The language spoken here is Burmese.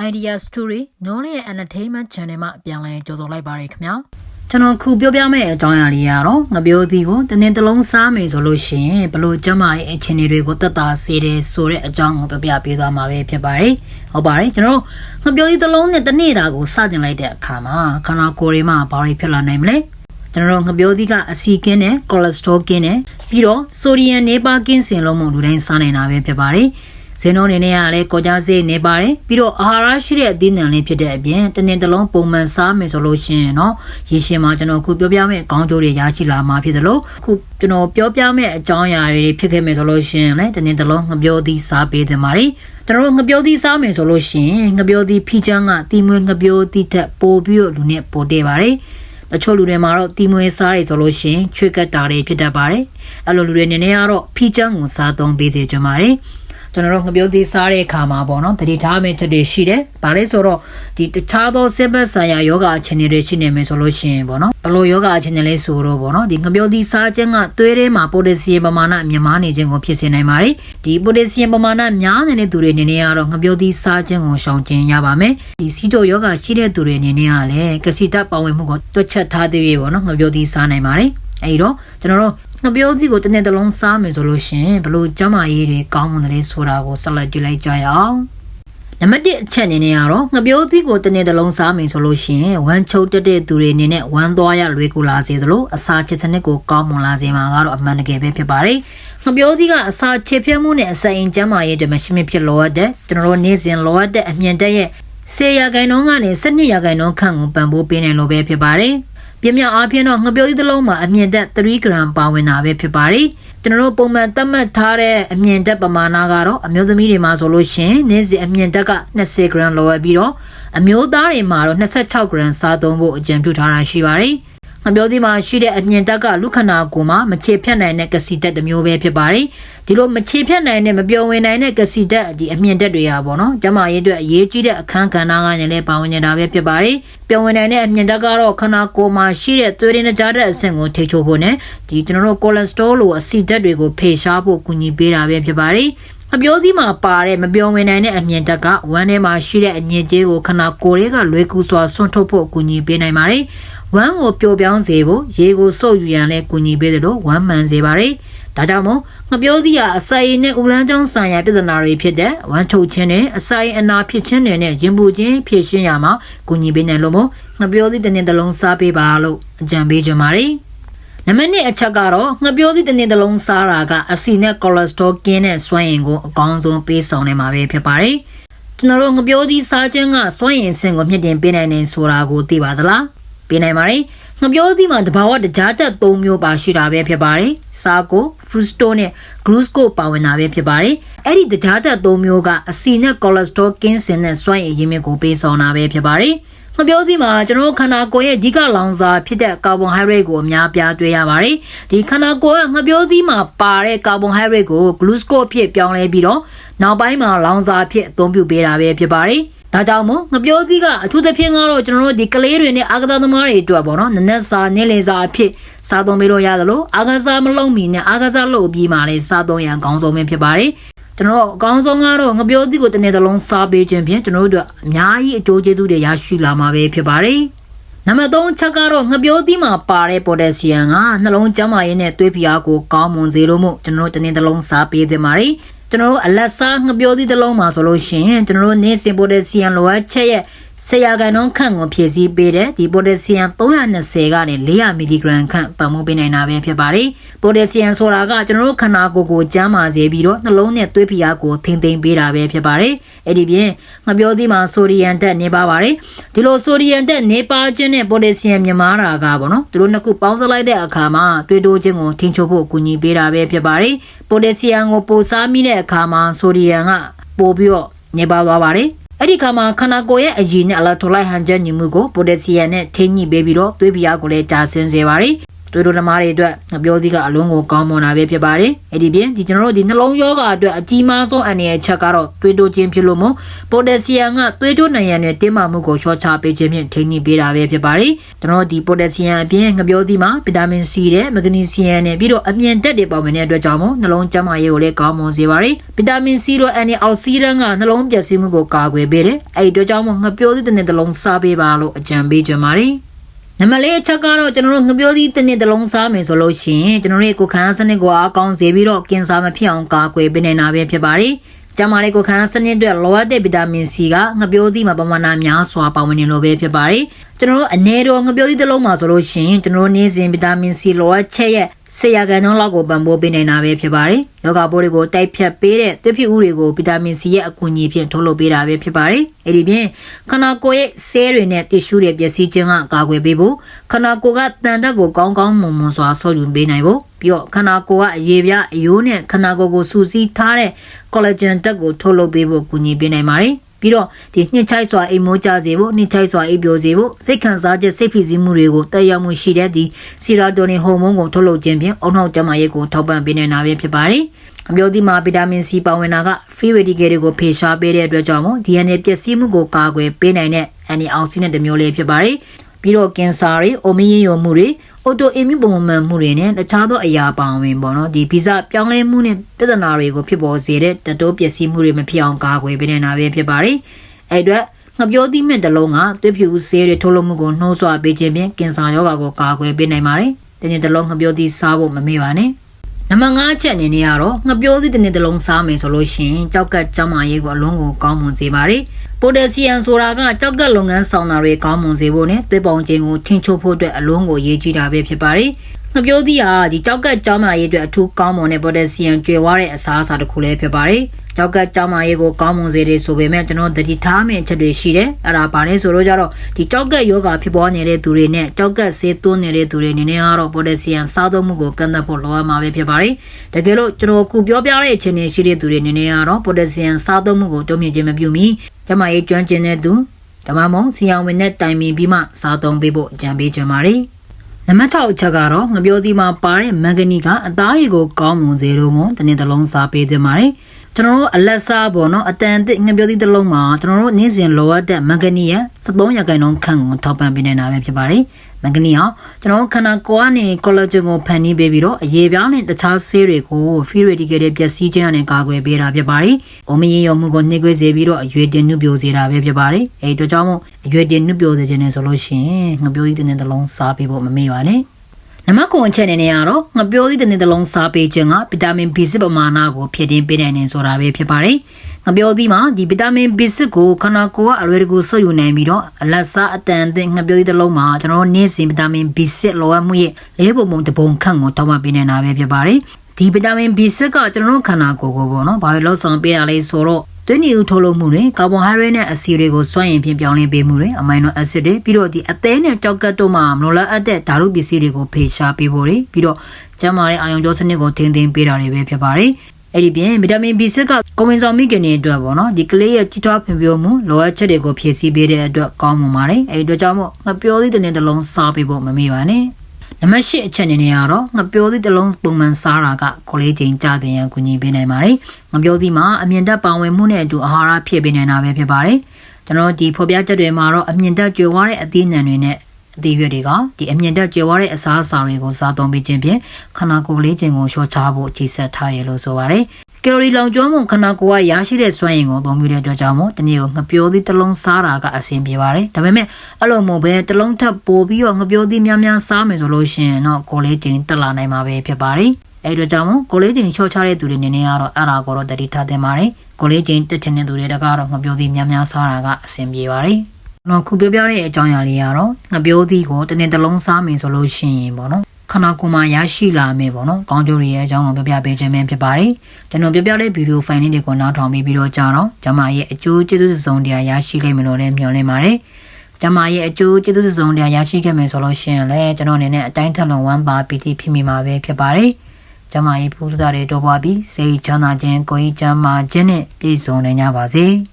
Idea Story Knowledge and Entertainment Channel မှာပြန်လည်ကြိုဆိုလိုက်ပါရခင်ဗျာကျွန်တော်ခုပြောပြမယ့်အကြောင်းအရာလေးကတော့ငပြိုးသီးကိုတနေ့တစ်လုံးစားမယ်ဆိုလို့ရှိရင်ဘလို့ကျမရဲ့အခြေအနေတွေကိုတက်တာစေတယ်ဆိုတဲ့အကြောင်းကိုပြပြပေးသွားမှာပဲဖြစ်ပါတယ်ဟုတ်ပါတယ်ကျွန်တော်ငပြိုးသီးတစ်လုံးနဲ့တစ်နေ့တာကိုစတင်လိုက်တဲ့အခါမှာခန္ဓာကိုယ်တွေမှာဘာတွေဖြစ်လာနိုင်မလဲကျွန်တော်ငပြိုးသီးကအဆီကင်းနဲ့ကိုလက်စထရောကင်းနဲ့ပြီးတော့ဆိုဒီယမ်နေပါကင်းစင်လုံးမှုလူတိုင်းစားနိုင်တာပဲဖြစ်ပါတယ် ဇင်းတို့အနေနဲ့ကလည်းကော်ကြားစေးနေပါတယ်ပြီးတော့အာဟာရရှိတဲ့အသီးနှံလေးဖြစ်တဲ့အပြင်တနင်တလုံးပုံမှန်စားမယ်ဆိုလို့ရှိရင်တော့ရေရှင်မှာကျွန်တော်အခုပြောပြမယ့်အကောင်းကျိုးတွေရရှိလာမှာဖြစ်သလိုအခုကျွန်တော်ပြောပြမယ့်အကြောင်းအရာတွေဖြစ်ခဲ့မယ်ဆိုလို့ရှိရင်လည်းတနင်တလုံးငပြောသီးစားပေးတင်ပါတယ်ကျွန်တော်ငပြောသီးစားမယ်ဆိုလို့ရှိရင်ငပြောသီးဖီချမ်းကတီမွေးငပြောသီးထက်ပိုပြီးတော့လူနဲ့ပိုတည်ပါတယ်အချို့လူတွေမှာတော့တီမွေးစားတွေဆိုလို့ရှိရင်ချွေကက်တာတွေဖြစ်တတ်ပါတယ်အဲ့လိုလူတွေနေနေကတော့ဖီချမ်းကိုစားသုံးပေးစေချင်ပါတယ် ကျွန်တော်တို့ငပြုတ်သေးစားတဲ့အခါမှာပေါ့နော်တတိထားမယ့်ချက်တွေရှိတယ်။ဘာလဲဆိုတော့ဒီတခြားသောစိတ်ဘက်ဆိုင်ရာယောဂအခြေအနေတွေရှိနေမယ်ဆိုလို့ရှိရင်ပေါ့နော်ဘလို့ယောဂအခြေအနေလဲဆိုတော့ပေါ့နော်ဒီငပြုတ်သေးစားခြင်းကသွေးထဲမှာပိုတက်ဆီယမ်ပမာဏမြင့်မားနေခြင်းကိုဖြစ်စေနိုင်ပါတယ်။ဒီပိုတက်ဆီယမ်ပမာဏများနေတဲ့သူတွေအနေနဲ့ကတော့ငပြုတ်သေးစားခြင်းကိုရှောင်ကျဉ်ရပါမယ်။ဒီစီတိုယောဂရှိတဲ့သူတွေအနေနဲ့ကလည်းကစီတက်ပါဝင်မှုကိုတွက်ချက်ထားသေးရေပေါ့နော်ငပြုတ်သေးစားနိုင်ပါတယ်။အဲဒီတော့ကျွန်တော်တို့ ငပြောသီးကိုတစ်နေ့တစ်လုံးစားမယ်ဆိုလို့ရှင်ဘလို့ကျမရေးတွေကောင်းမွန်တယ်ဆိုတာကိုဆက်လက်ကြည့်လိုက်ကြရအောင်နံပါတ်1အချက်အနေနဲ့ကတော့ငပြောသီးကိုတစ်နေ့တစ်လုံးစားမယ်ဆိုလို့ရှင်ဝမ်းချုပ်တက်တဲ့သူတွေအနေနဲ့ဝမ်းသွားရလွယ်ကူလာစေသလိုအစာချစ်စနစ်ကိုကောင်းမွန်လာစေမှာကတော့အမှန်တကယ်ပဲဖြစ်ပါတယ်ငပြောသီးကအစာချစ်ဖြတ်မှုနဲ့အစာအိမ်ကျန်းမာရေးတမရှိမဖြစ်လိုအပ်တဲ့ကျွန်တော်တို့နေ့စဉ်လိုအပ်တဲ့အမြင့်တက်ရဲ့ဆေးရဂိုင်နှုန်းကနေ12ရာဂိုင်နှုန်းခန့်ကိုပံ့ပိုးပေးနိုင်လို့ပဲဖြစ်ပါတယ် ပြင်းပြအားဖြင့်တော့ငပြုတ်သီးတစ်လုံးမှာအမြင့်တက်3 gram ပါဝင်တာပဲဖြစ်ပါတယ်။ကျွန်တော်တို့ပုံမှန်သတ်မှတ်ထားတဲ့အမြင့်တက်ပမာဏကတော့အမျိုးသမီးတွေမှာဆိုလို့ရှိရင်နေ့စဉ်အမြင့်တက်က20 gram လိုအပ်ပြီးတော့အမျိုးသားတွေမှာတော့26 gram စားသုံးဖို့အကြံပြုထားတာရှိပါတယ်။ ငပြောသီးမှာရှိတဲ့အမြင့်တက်ကလူခနာကိုမှာမချေဖြတ်နိုင်တဲ့ကစီတက်တစ်မျိုးပဲဖြစ်ပါတယ်ဒီလိုမချေဖြတ်နိုင်တဲ့မပြောဝင်နိုင်တဲ့ကစီတက်ဒီအမြင့်တက်တွေဟာပေါ့နော်ကျမရေးအတွက်အရေးကြီးတဲ့အခန်းကဏ္ဍကနေလည်းပါဝင်နေတာပဲဖြစ်ပါတယ်ပြောဝင်နိုင်တဲ့အမြင့်တက်ကတော့ခနာကိုမှာရှိတဲ့သွေးရင်းကြားတဲ့အဆင့်ကိုထိချိုးဖို့နဲ့ဒီကျွန်တော်တို့ကိုလက်စထရောလိုအဆီတက်တွေကိုဖေရှားဖို့ကူညီပေးတာပဲဖြစ်ပါတယ်အပြောသီးမှာပါတဲ့မပြောဝင်နိုင်တဲ့အမြင်တက်ကဝမ်းထဲမှာရှိတဲ့အညစ်အကြေးကိုခဏကိုယ်လေးကလွယ်ကူစွာဆွန့်ထုတ်ဖို့အကူအညီပေးနိုင်ပါတယ် ဝမ်းကိုပျော်ပြောင်းစေဖို့ရေကိုစုပ်ယူရန်လည်းကူညီပေးတယ်လို့ဝမ်းမှန်စေပါတယ်။ဒါကြောင့်မို့ငပြောသီးဟာအစာရည်နဲ့ဥလန်းချောင်းဆိုင်ရာပြဿနာတွေဖြစ်တဲ့ဝမ်းထုတ်ခြင်းနဲ့အစာရည်အနာဖြစ်ခြင်းတွေနဲ့ရင်ပူခြင်းဖြစ်ရှင်းရမှာကူညီပေးနိုင်လို့မို့ငပြောသီးတစ်နေ့တစ်လုံးစားပေးပါလို့အကြံပေးကြပါတယ်။နံပါတ်1အချက်ကတော့ငပြောသီးတစ်နေ့တစ်လုံးစားတာကအဆီနဲ့ကိုလက်စထရောကင်းတဲ့စွမ်းရည်ကိုအကောင်းဆုံးပေးဆောင်နိုင်မှာပဲဖြစ်ပါတယ်။ကျွန်တော်တို့ငပြောသီးစားခြင်းကစွမ်းရည်အဆင့်ကိုမြင့်တင်ပေးနိုင်နေဆိုတာကိုသိပါသလား။ ပေးနိုင်ပါတယ်။ငပြောသီးမှာတဘာဝတကြားတက်၃မျိုးပါရှိတာပဲဖြစ်ပါတယ်။စာကိုဖရူစတိုနဲ့ဂလူးစကိုပါဝင်တာပဲဖြစ်ပါတယ်။အဲ့ဒီတကြားတက်၃မျိုးကအဆီနဲ့ကိုလက်စထရောကင်းစင်နဲ့စွမ်းရည်ရင်းမြစ်ကိုပေးဆောင်တာပဲဖြစ်ပါတယ်။ငပြောသီးမှာကျွန်တော်ခန္ဓာကိုယ်ရဲ့အဓိကလောင်စာဖြစ်တဲ့ကာဗွန်ဟိုက်ဒရိတ်ကိုအများပြားတွေ့ရပါတယ်။ဒီခန္ဓာကိုယ်ကငပြောသီးမှာပါတဲ့ကာဗွန်ဟိုက်ဒရိတ်ကိုဂလူးစကိုအဖြစ်ပြောင်းလဲပြီးတော့နောက်ပိုင်းမှာလောင်စာအဖြစ်အသုံးပြုပေးတာပဲဖြစ်ပါတယ်။ ဒါကြောင့်မို့ငပြောသီးကအထူးသဖြင့်ကတော့ကျွန်တော်တို့ဒီကလေးတွေနဲ့အာကစားသမားတွေအတွက်ပေါ့နော်နနက်စာနေ့လယ်စာအဖြစ်စားသုံးပေးလို့ရတယ်လို့အာကစားမလုံးမီနဲ့အာကစားလုပ်ပြီးမှလည်းစားသုံးရန်အကောင်းဆုံးပဲဖြစ်ပါတယ်ကျွန်တော်အကောင်းဆုံးကတော့ငပြောသီးကိုတစ်နေ့တစ်လုံးစားပေးခြင်းဖြင့်ကျွန်တော်တို့အများကြီးအကျိုးကျေးဇူးတွေရရှိလာမှာပဲဖြစ်ပါတယ်နံပါတ်3ချက်ကတော့ငပြောသီးမှာပါတဲ့ပိုတက်ဆီယမ်ကနှလုံးကျန်းမာရေးနဲ့သွေးဖိအားကိုကောင်းမွန်စေလို့မို့ကျွန်တော်တို့တစ်နေ့တစ်လုံးစားပေးသင့်ပါတယ် ကျွန်တော်တို့အလက်စားငပြောသီးတစ်လုံးမှာဆိုလို့ရှိရင်ကျွန်တော်တို့နေစင်ပိုတက်ဆီယမ်လိုအပ်ချက်ရဲ့ ဆရာကန်တော့ခန့်ကိုဖြည့်ဆည်းပေးတဲ့ဒီပိုတက်ဆီယမ်320ကနေ400မီလီဂရမ်ခန့်ပံ့ပိုးပေးနိုင်တာပဲဖြစ်ပါတယ်။ပိုတက်ဆီယမ်ဆိုတာကကျွန်တော်တို့ခန္ဓာကိုယ်ကိုကျန်းမာစေပြီးတော့နှလုံးနဲ့သွေးဖိအားကိုထိမ့်သိမ်းပေးတာပဲဖြစ်ပါတယ်။အဲ့ဒီပြင်ငပြောသီးမှာဆိုဒီယမ်တက်နေပါပါတယ်။ဒီလိုဆိုဒီယမ်တက်နေပါခြင်းနဲ့ပိုတက်ဆီယမ်မြမားတာကပေါ့နော်။သူတို့နှစ်ခုပေါင်းစပ်လိုက်တဲ့အခါမှာတွေးတိုးခြင်းကိုထိန်းချုပ်ဖို့အကူအညီပေးတာပဲဖြစ်ပါတယ်။ပိုတက်ဆီယမ်ကိုပိုစားမိတဲ့အခါမှာဆိုဒီယမ်ကပိုပြီးတော့နေပါသွားပါတယ်။ အဲ့ဒီခါမှာခန္ဓာကိုယ်ရဲ့အရည်နဲ့အလာထိုလိုက်ဟန်ချက်ညီမှုကိုပိုတက်ဆီယမ်နဲ့ထိညှိပေးပြီးတော့သွေးပြားကိုလည်းကြာဆင်းစေပါတယ် သွေးတိုးသမားတွေအတွက်ငပြောသီးကအလုံးကိုကောင်းမွန်တာပဲဖြစ်ပါတယ်အဲ့ဒီပြင်ဒီကျွန်တော်တို့ဒီနှလုံးယောဂအတွက်အကြီးမားဆုံးအနေအချက်ကတော့သွေးတိုးခြင်းဖြစ်လို့မို့ပိုတက်ဆီယမ်ကသွေးတိုးနိုင်ရန်နဲ့တင်းမာမှုကိုလျှော့ချပေးခြင်းဖြင့်ထိန်းညှိပေးတာပဲဖြစ်ပါတယ်ကျွန်တော်တို့ဒီပိုတက်ဆီယမ်အပြင်ငပြောသီးမှာဗီတာမင်စီတဲ့မဂနီဆီယမ်နဲ့ပြီးတော့အမြင်တက်တွေပါဝင်တဲ့အတွက်ကြောင့်မို့နှလုံးကျန်းမာရေးကိုလည်းကောင်းမွန်စေပါတယ်ဗီတာမင်စီတို့အန်နီအောက်ဆီဒန့်ကနှလုံးပျက်စီးမှုကိုကာကွယ်ပေးတယ်အဲ့ဒီအတွက်ကြောင့်မို့ငပြောသီးတစ်နေ့တစ်လုံးစားပေးပါလို့အကြံပေးကြပါတယ် နံပါတ်လေးအချက်ကတော့ကျွန်တော်တို့ငပြောသီးတစ်နှစ်တစ်လုံးစားမယ်ဆိုလို့ရှိရင်ကျွန်တော်တို့ရဲ့ကိုယ်ခံအားစနစ်ကိုအားကောင်းစေပြီးတော့ကင်ဆာမဖြစ်အောင်ကာကွယ်ပေးနေတာပဲဖြစ်ပါတယ်။ကျန်းမာတဲ့ကိုယ်ခံအားစနစ်အတွက်လိုအပ်တဲ့ဗီတာမင်စီကငပြောသီးမှာပမာဏများစွာပါဝင်နေလို့ပဲဖြစ်ပါတယ်။ကျွန်တော်တို့အနေတော်ငပြောသီးတစ်လုံးမှာဆိုလို့ရှိရင်ကျွန်တော်တို့နေ့စဉ်ဗီတာမင်စီလိုအပ်ချက်ရဲ့ ဆေးရကန်နှုန်းလောက်ကိုပံ့ပိုးပေးနေတာပဲဖြစ်ပါတယ်။ယောဂပိုးတွေကိုတိုက်ဖြတ်ပေးတဲ့သွေးဖြစ်ဥတွေကိုဗီတာမင်စီရဲ့အကူအညီဖြင့်ထုတ်လုပ်ပေးတာပဲဖြစ်ပါတယ်။အဲဒီပြင်ခန္ဓာကိုယ်ရဲ့ဆဲတွေနဲ့တစ်ရှူတွေပျက်စီးခြင်းကကာကွယ်ပေးဖို့ခန္ဓာကိုယ်ကတန်တက်ကိုကောင်းကောင်းမွန်မွန်စွာဆောက်ယူပေးနိုင်ဖို့ပြီးတော့ခန္ဓာကိုယ်ကအရေပြားအယိုးနဲ့ခန္ဓာကိုယ်ကိုစူးစီးထားတဲ့ collagen တက်ကိုထုတ်လုပ်ပေးဖို့ကူညီပေးနိုင်ပါတယ်။ ပြီးတော့ဒီနှိမ့်ချိုက်စွာအိမ်မိုးကြစေဖို့နှိမ့်ချိုက်စွာအိပ်ပျော်စေဖို့စိတ်ခံစားချက်စိတ်ဖိစီးမှုတွေကိုတက်ရောက်မှုရှိတဲ့ဒီဆီရာတိုနင်ဟော်မုန်းကိုထုတ်လုပ်ခြင်းဖြင့်အုံနောက်ကျန်းမာရေးကိုထောက်ပံ့ပေးနေတာပဲဖြစ်ပါတယ်။အမျိုးဒီမှာဗီတာမင်စီပါဝင်တာက free radical တွေကိုဖေရှားပေးတဲ့အတွက်ကြောင့်မို့ DNA ပျက်စီးမှုကိုကာကွယ်ပေးနိုင်တဲ့ anti oxidant တစ်မျိုးလေးဖြစ်ပါတယ်။ ပြီးတော့ကင်ဆာတွေအိုမီယင်ယိုမှုတွေအော်တိုအင်မြူပုံမှန်မှုတွေနဲ့တခြားသောအရာပါဝင်ပေါ့နော်ဒီဗီဇပြောင်းလဲမှုနဲ့ပြဿနာတွေကိုဖြစ်ပေါ်စေတဲ့တတိုးပျက်စီးမှုတွေမဖြစ်အောင်ကာကွယ်ပေးနေတာပဲဖြစ်ပါတယ်အဲ့အတွက်ငပြောသီးမြင့်တစ်လုံးကသွေးဖြူဆေးတွေထုတ်လုပ်မှုကိုနှိုးဆွပေးခြင်းဖြင့်ကင်ဆာရောဂါကိုကာကွယ်ပေးနိုင်ပါတယ်ဒီနေ့တစ်လုံးငပြောသီးစားဖို့မမေ့ပါနဲ့ နံပါတ်5ချက်အနေနဲ့ကတော့ငပြောသီးတစ်နေ့တစ်လုံးစားမယ်ဆိုလို့ရှိရင်ကြောက်ကတ်ကျန်းမာရေးကိုအလုံးကိုကောင်းမွန်စေပါတယ်ပိုတက်ဆီယမ်ဆိုတာကကြောက်ကက်လုပ်ငန်းဆောင်တာတွေကောင်းမွန်စေဖို့နဲ့သွေးပေါင်ခြင်းကိုထိန်းချုပ်ဖို့အတွက်အလုံးကိုရေးကြည့်တာပဲဖြစ်ပါတယ်။ငပြောသီးဟာဒီကြောက်ကက်ကြောင်းမာရေးအတွက်အထူးကောင်းမွန်တဲ့ပိုတက်ဆီယမ်ကျွေဝတဲ့အစားအစာတစ်ခုလည်းဖြစ်ပါတယ်။ ကြောက်ကက်ကြောင်းမာရေးကိုကောင်းမွန်စေတယ်ဆိုပေမဲ့ကျွန်တော်သတိထားမယ့်ချက်တွေရှိတယ်။အဲ့ဒါဘာလဲဆိုတော့ကြတော့ဒီကြောက်ကက်ယောဂဖြစ်ပေါ်နေတဲ့သူတွေနဲ့ကြောက်ကက်ဆေးသွင်းနေတဲ့သူတွေအနေနဲ့ကတော့ပိုတက်ဆီယမ်စားသုံးမှုကိုကန့်သတ်ဖို့လိုအပ်မှာပဲဖြစ်ပါတယ်။တကယ်လို့ကျွန်တော်ခုပြောပြတဲ့အခြေအနေရှိတဲ့သူတွေအနေနဲ့ကတော့ပိုတက်ဆီယမ်စားသုံးမှုကိုတုံ့ပြန်ခြင်းမပြုမီကျမရေးကျွမ်းကျင်တဲ့သူဓမ္မမုံစီအောင်ဝင်နဲ့တိုင်ပင်ပြီးမှစားသုံးပေးဖို့ကြံပေးကြပါရစေ။နံပါတ်6အချက်ကတော့ငပြောသီးမှာပါတဲ့မန်ဂနီကအသားရည်ကိုကောင်းမွန်စေလို့မို့တနေ့တစ်လုံးစားပေးသင့်ပါတယ်။ ကျွန်တော်တို့အလက်စားပေါ့နော်အတန်အသစ်ငပြောသီးတစ်လုံးမှာကျွန်တော်တို့နေ့စဉ်လိုအပ်တဲ့မန်ဂနီရဲ့73ရာခိုင်နှုန်းခန့်ကိုထောက်ပံ့ပေးနေတာပဲဖြစ်ပါတယ်။မန်ဂနီဟာကျွန်တော်တို့ခန္ဓာကိုယ်ကနေကောလာဂျင်ကိုဖန်တီးပေးပြီးတော့အရေပြားနဲ့တခြားဆေးတွေကို free radical ပျက်စီးခြင်းနဲ့ကာကွယ်ပေးတာဖြစ်ပါတယ်။အိုမရင်ရောမှုကိုနှိမ့်ကွေးစေပြီးတော့အရွယ်တင်နှုတ်ပြိုစေတာပဲဖြစ်ပါတယ်။အဲဒီတို့ကြောင့်မို့အရွယ်တင်နှုတ်ပြိုစေခြင်းနဲ့ဆိုလို့ရှိရင်ငပြိုးကြီးတဲ့တစ်လုံးစားပေးဖို့မမေ့ပါနဲ့။ နမကွန်ချက်နေနေရတော့ငပြောသီးတစ်နေ့တစ်လုံးစားပေးခြင်းကဗီတာမင် B6 ပမာဏကိုဖြည့်တင်းပေးနိုင်နေဆိုတာပဲဖြစ်ပါတယ်။ငပြောသီးမှာဒီဗီတာမင် B6 ကိုခန္ဓာကိုယ်ကအလွယ်တကူဆွတ်ယူနိုင်ပြီးတော့အလက်စားအတန်အသင့်ငပြောသီးတစ်လုံးမှာကျွန်တော်နေ့စဉ်ဗီတာမင် B6 လိုအပ်မှုရဲ့လေးပုံပုံတစ်ပုံခန့်ကိုတောင်းပပေးနေတာပဲဖြစ်ပါတယ်။ဒီဗီတာမင် B6 ကကျွန်တော်တို့ခန္ဓာကိုယ်ကိုပေါ့နော်ဘာလို့လောက်ဆောင်ပေးရလဲဆိုတော့ သွေးနီဦးထုတ်လုပ်မှုတွေကာဗွန်ဟိုက်ဒရိတ်နဲ့အဆီတွေကိုစွန့်ရင်ဖြင့်ပြောင်းလဲပေးမှုတွေအမိုင်နိုအက်ဆစ်တွေပြီးတော့ဒီအသေးနဲ့ကြောက်ကတ်တို့မှာမလိုလားအပ်တဲ့ဓာတုပစ္စည်းတွေကိုဖေရှားပေးဖို့တွေပြီးတော့ကျန်းမာတဲ့အာယုံကြောစနစ်ကိုထိန်းသိမ်းပေးတာတွေပဲဖြစ်ပါတယ်အဲ့ဒီပြင်ဗီတာမင် B6 ကကွန်ဝင်ဆောင်မိခင်တွေအတွက်ပေါ့နော်ဒီကလေးရဲ့ကြီးထွားဖွံ့ဖြိုးမှုလိုအပ်ချက်တွေကိုဖြည့်ဆည်းပေးတဲ့အတွက်ကောင်းမွန်ပါတယ်အဲ့ဒီအတွက်ကြောင့်မို့ငပြောသီးတဲ့တစ်လုံးစားပေးဖို့မမေ့ပါနဲ့ နံပါတ်၈အချက်အနေနဲ့ကတော့ငပြောသီးတစ်လုံးပုံမှန်စားတာကကိုလေးချိန်ကြတဲ့ရန်ကူညီပေးနိုင်ပါတယ်ငပြောသီးမှာအမြင့်တက်ပါဝင်မှုနဲ့အတူအာဟာရဖြည့်ပေးနိုင်တာပဲဖြစ်ပါတယ်ကျွန်တော်ဒီဖော်ပြချက်တွေမှာတော့အမြင့်တက်ကြွယ်ဝတဲ့အသီးနှံတွေနဲ့အသေးရွက်တွေကဒီအမြင့်တက်ကြွယ်ဝတဲ့အစားအစာတွေကိုစားသုံးပြီးခြင်းဖြင့်ခန္ဓာကိုယ်လေးခြင်းကိုလျှော့ချဖို့အခြေဆက်ထားရလို့ဆိုပါတယ် ကယ်လိုရီလောင်ကျွမ်းမှုခန္ဓာကိုယ်ကရရှိတဲ့စွမ်းရည်ကိုသုံးပြီးတဲ့အတွက်ကြောင့်မို့တနေ့ကိုငပြောသီးတစ်လုံးစားတာကအဆင်ပြေပါတယ်ဒါပေမဲ့အဲ့လိုမျိုးပဲတစ်လုံးထပ်ပို့ပြီးတော့ငပြောသီးများများစားမယ်ဆိုလို့ရှိရင်တော့ကိုယ်လေးချင်းတက်လာနိုင်မှာပဲဖြစ်ပါတယ်အဲ့တို့ကြောင့်မို့ကိုလေးချင်းချော့ချတဲ့သူတွေနေနေကတော့အဲ့ဒါကိုတော့တတိထားသင့်ပါတယ်ကိုလေးချင်းတက်ချင်တဲ့သူတွေတကတော့ငပြောသီးများများစားတာကအဆင်ပြေပါတယ်နော်ခုပြောပြတဲ့အကြောင်းအရာလေးကတော့ငပြောသီးကိုတနေ့တစ်လုံးစားမယ်ဆိုလို့ရှိရင်ပေါ့နော် ခန္ဓာကိုယ်မှာရရှိလာမယ်ပေါ့နော်။ကောင်းကျိုးတွေရဲ့အကြောင်းကိုပြပြပေးခြင်းပဲဖြစ်ပါတယ်။ကျွန်တော်ပြပြတဲ့ဗီဒီယိုဖိုင်လေးတွေကိုနောက်ထောင်ပြီးပြီးတော့ကြာတော့ကျမရဲ့အကျိုးကျေးဇူးစုံတရားရရှိလိမ့်မယ်လို့လည်းမျှော်လင့်ပါတယ်။ကျမရဲ့အကျိုးကျေးဇူးစုံတရားရရှိခဲ့မယ်ဆိုလို့ရှိရင်လည်းကျွန်တော်အနေနဲ့အတိုင်းထက်လုံးဝမ်းပါပီတိဖြစ်မိမှာပဲဖြစ်ပါတယ်။ကျမရဲ့ပူဇော်တွေတော်ပါပြီးစိတ်ချမ်းသာခြင်းကိုယ်ကြီးချမ်းသာခြင်းနဲ့ပြည့်စုံနိုင်ကြပါစေ။